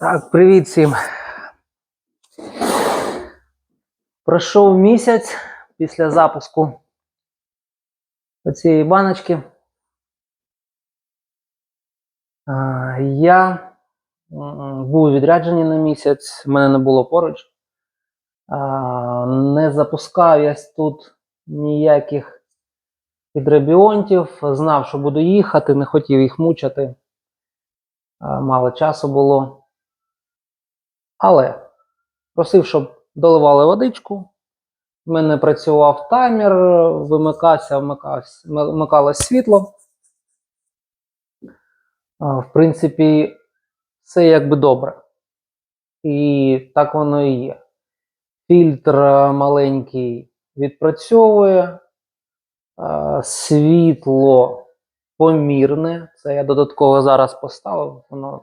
Так, привіт всім. Пройшов місяць після запуску цієї баночки. Я був у відрядженні на місяць, мене не було поруч. Не запускав я тут ніяких підребіонтів, знав, що буду їхати, не хотів їх мучити. А, Мало часу було. Але просив, щоб доливали водичку. В мене працював таймер, вимикався, вмикалось світло. В принципі, все якби добре. І так воно і є. Фільтр е, маленький відпрацьовує, е, світло помірне. Це я додатково зараз поставив, воно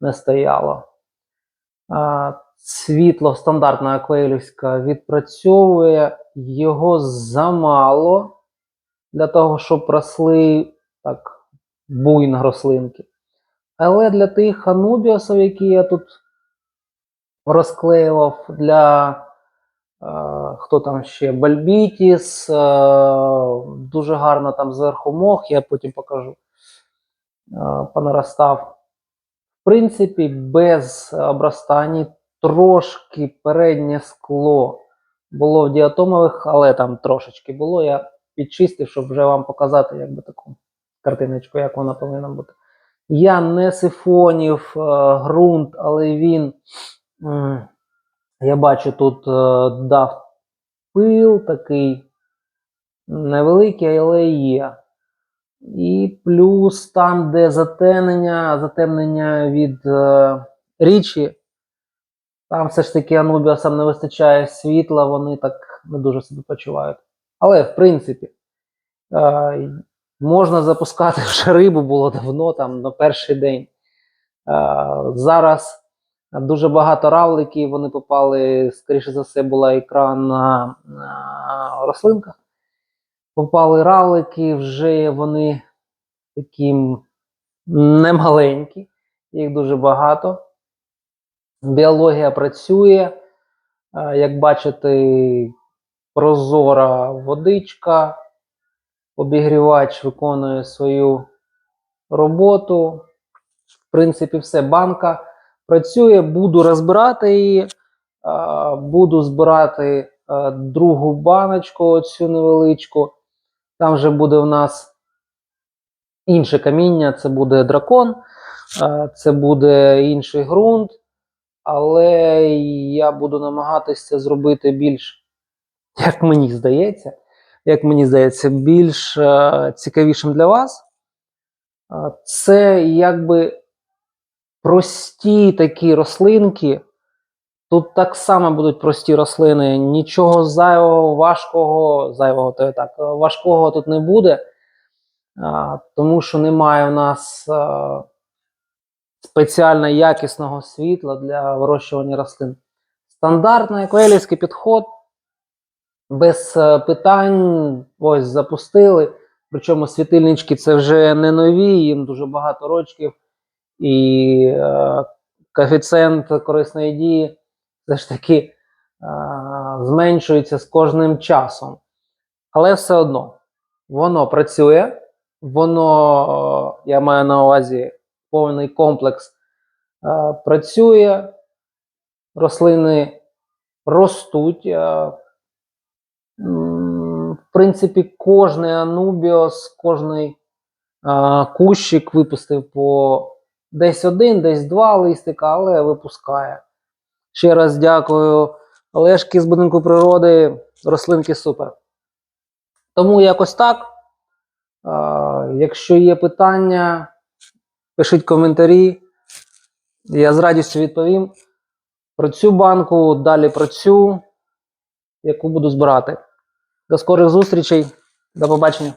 не стояло. Світло стандартна аквелівська відпрацьовує, його замало для того, щоб росли так буйно рослинки. Але для тих анубіосів, які я тут розклеював, для хто там ще Бальбітіс, е, дуже гарно там зверху мох, я потім покажу, е, понаростав. В принципі, без обростань трошки переднє скло було в діатомових, але там трошечки було. Я підчистив, щоб вже вам показати якби таку картиночку, як вона повинна бути. Я не сифонів е, ґрунт, але він, я бачу, тут е, дав пил такий невеликий, але є. І плюс там, де затемнення, затемнення від е, річі, там все ж таки анубіасам не вистачає світла, вони так не дуже себе почувають. Але, в принципі, е, можна запускати вже рибу було давно, там на перший день. Е, зараз дуже багато равликів, вони попали, скоріше за все, була ікра на, на рослинках. Попали равлики, вже вони такі немаленькі, їх дуже багато. Біологія працює. Е, Як бачите, прозора водичка, обігрівач виконує свою роботу. В принципі, все, банка працює, буду розбирати її, е, буду збирати е, другу баночку, оцю невеличку. Там вже буде в нас інше каміння, це буде дракон, е, це буде інший ґрунт, але я буду намагатися зробити більш, як мені здається, як мені здається, більш цікавішим для вас. Це якби прості такі рослинки. Тут так само будуть прості рослини, нічого зайвого, важкого, зайвого то так, важкого тут не буде, тому що немає в нас спеціально якісного світла для вирощування рослин. Стандартний еквелівський підход, без е, питань, ось запустили. Причому світильнички це вже не нові, їм дуже багато рочків, і е, коефіцієнт корисної дії все ж таки е, зменшується з кожним часом. Але все одно воно працює, воно, е, я маю на увазі повний комплекс, е, працює, рослини ростуть. е, В принципі, кожний анубіос, кожний е, кущик випустив по десь один, десь два листика, але випускає. Ще раз дякую Олешки з будинку природи. Рослинки супер. Тому якось так. Якщо є питання, пишіть коментарі. Я з радістю відповім. Про цю банку, далі про цю, яку буду збирати. До скорих зустрічей. До побачення.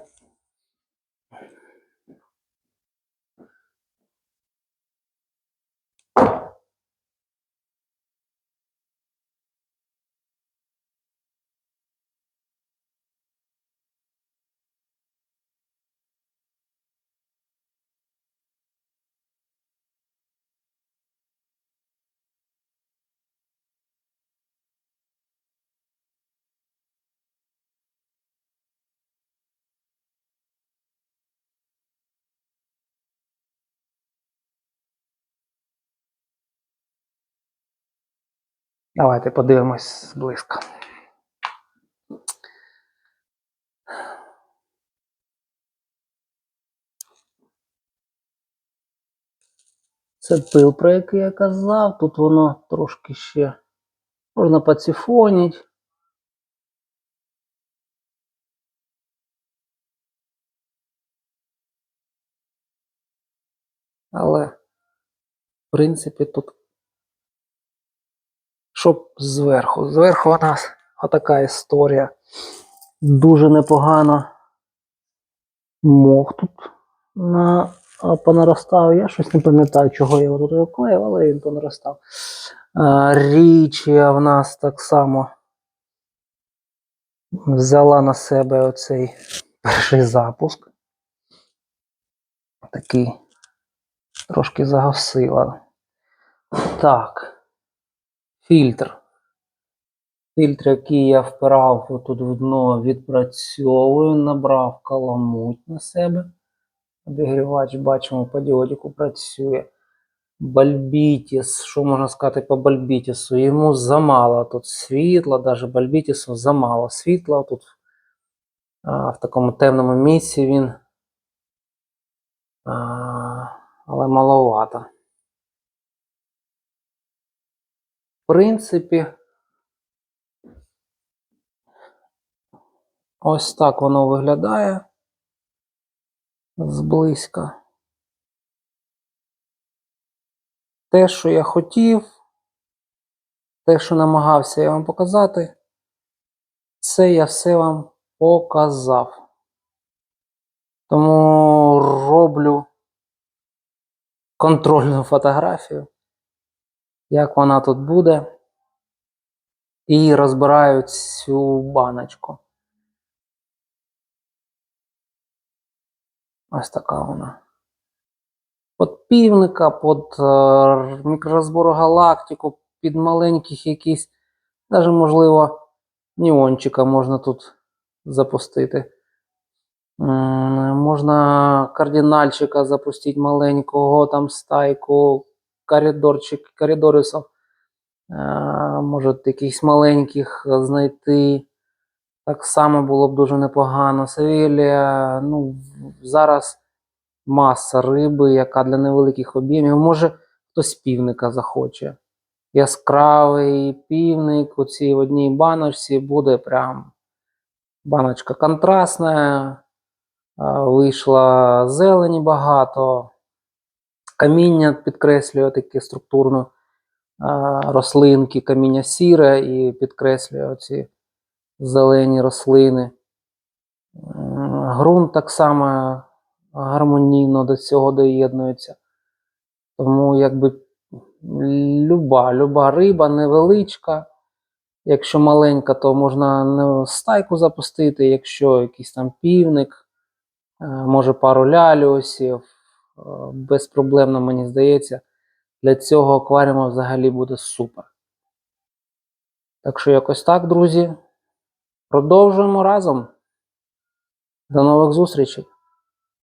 Давайте подивимось зблизька. Це пил, про який я казав. Тут воно трошки ще можна поціфонити. Але, в принципі, тут щоб зверху. Зверху у нас отака історія. Дуже непогано мох тут на, понаростав. Я щось не пам'ятаю, чого я його тут вклеїв, але він понаростав. А, Річія в нас так само взяла на себе оцей перший запуск. Такий трошки загасила. Так. Фільтр. Фільтр, який я впирав тут в дно, відпрацьовую, набрав каламуть на себе. Обігрівач, бачимо, по діодіку працює. Бальбітіс, що можна сказати по бальбітісу? Йому замало тут світла, навіть бальбітісу замало світла. Тут а, в такому темному місці він. А, але маловато. В принципі, ось так воно виглядає зблизька. Те, що я хотів, те, що намагався я вам показати, це я все вам показав. Тому роблю контрольну фотографію як вона тут буде. І розбираю цю баночку. Ось така вона. Под півника, під е, мікророзбору галактику, під маленьких якісь, навіть, можливо, неончика можна тут запустити. Можна кардинальчика запустити маленького, там стайку, коридорчик, коридорисів. Е, Може, якихось маленьких знайти. Так само було б дуже непогано. Савілія, ну, зараз маса риби, яка для невеликих об'ємів. Може, хтось півника захоче. Яскравий півник у цій одній баночці буде прям баночка контрастна. Вийшла зелені багато. Каміння підкреслює таке структурно рослинки, каміння сіре і підкреслює оці зелені рослини. М, Ґрунт так само гармонійно до цього доєднується. Тому якби люба, люба риба невеличка. Якщо маленька, то можна не стайку запустити, якщо якийсь там півник, е, може пару ляліусів, е, безпроблемно, мені здається. Для цього акваріуму взагалі буде супер. Так що якось так, друзі. Продовжуємо разом. До нових зустрічей!